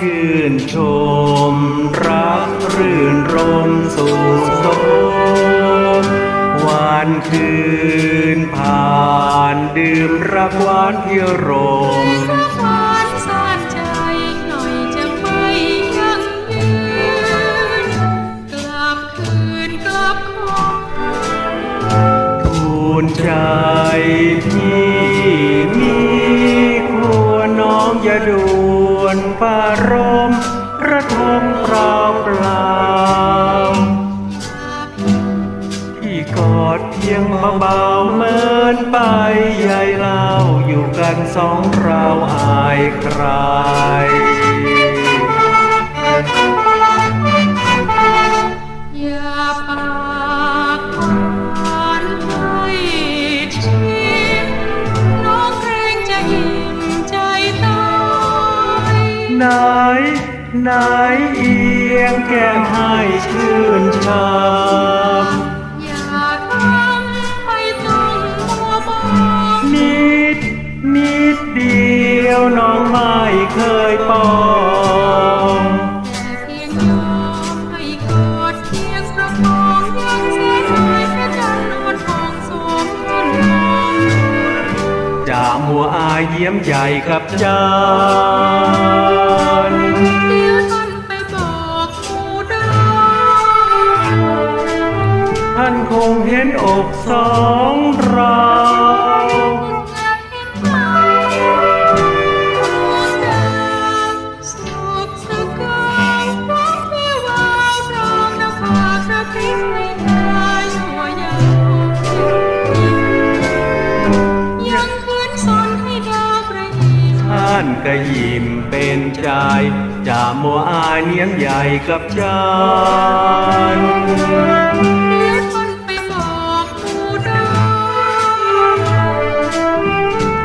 ชื่นชม รักรื่นรมสุขสมวันคืนผ่านดื่มรักหวานเที่ยวรม มระทมเปล่าเปล่าที่กอดเพียงเบาๆเหมือนไปใหญ่เล่าอยู่กันสองเราอายใคร ไหนไหนเอียงแก้มให้ชื่นชมอย่าทำให้ต้องมัวมองนิดนิดเดียวน้องไม่เคยปองแต่เพียงยอมให้กอดเพียงประคองยังเสียดายพระจันทร์นวลทองสวมเงินทองจะมัวอายเยี่ยมใหญ่กับจัน นอกสองเรายังคืนสนให้ดาวกระยิมท่านก็ยิ้มเป็นใจจะมัวอายเนียมใหญ่กับจัน